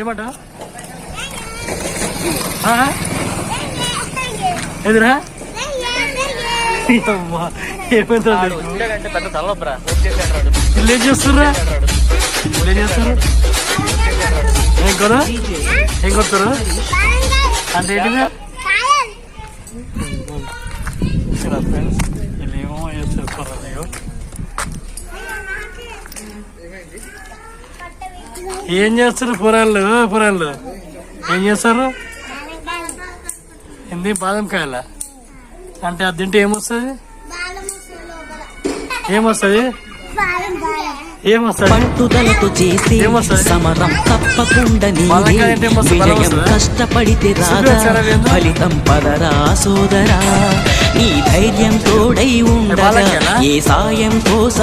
ఏమంట? ఎదురా అమ్మా, ఏమైందో వాడు వచ్చాడంటే పెద్ద తలనొప్పరా. వీళ్ళు ఏం చేస్తుర్రా? వీళ్ళు ఏం చేస్తారు ఏం కొను ఏం కొడుతురు? అంటే ఏంటిది? ఫ్రెండ్స్ వీళ్ళు ఏమో చేస్తారు కొర్రలు, ఇగో. ఏం చేస్తారు పొరాళ్ళు? పొరాళ్ళు. ఏం చేస్తారు? ఏంది బాదం కాయల? అంటే అది తింటే ఏమొస్తుంది? ఏమొస్తుంది? పట్టుదలతో చేసే? సమరం తప్పకుండా విజయం? కష్టపడితే రాదా చూపించారా వీళ్ళు? ఫలితం పదరా సోదరా. నీ ధైర్యం తోడై ఉండగా బలంగానా? ఏ సాయం కోసం